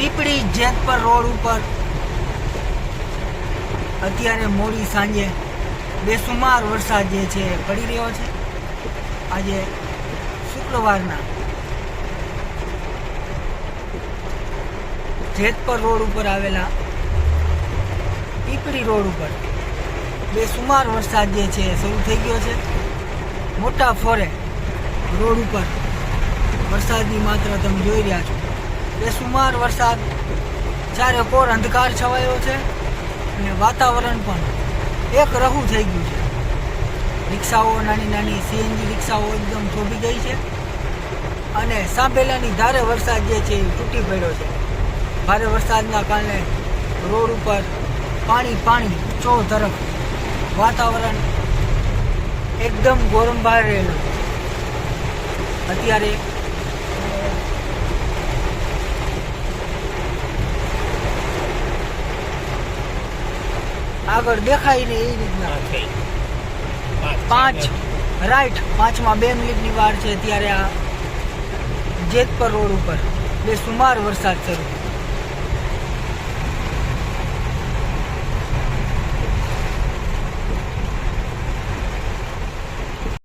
પીપળી Jetpar road ઉપર. અત્યારે મોડી સાંજે બેસુમાર વરસાદ જે છે પડી રહ્યો છે. આજે શુક્રવારના જેતપર રોડ ઉપર આવેલા પીપળી રોડ ઉપર બેસુમાર વરસાદ જે છે શરૂ થઈ ગયો છે. મોટા ફોરે રોડ ઉપર વરસાદની માત્રા તમે જોઈ રહ્યા છો. બેસુમાર વરસાદ ચારે કોર અંધકાર છવાયો છે અને વાતાવરણ પણ એક રહું થઈ ગયું છે. રિક્ષાઓ, નાની નાની સીએનજી રિક્ષાઓ એકદમ થોભી ગઈ છે અને સાંભેલાની ધારે વરસાદ જે છે એ તૂટી પડ્યો છે. ભારે વરસાદના કારણે રોડ ઉપર પાણી પાણી ચો તરફ વાતાવરણ એકદમ ગોરંભાર રહેલું. અત્યારે આગળ દેખાય ને એ રીતના. પાંચ. રાઈટ. પાંચમાં બે મિનિટની વાર છે ત્યારે આ જેતપર રોડ ઉપર. બે સુમાર વરસાદ શરૂ.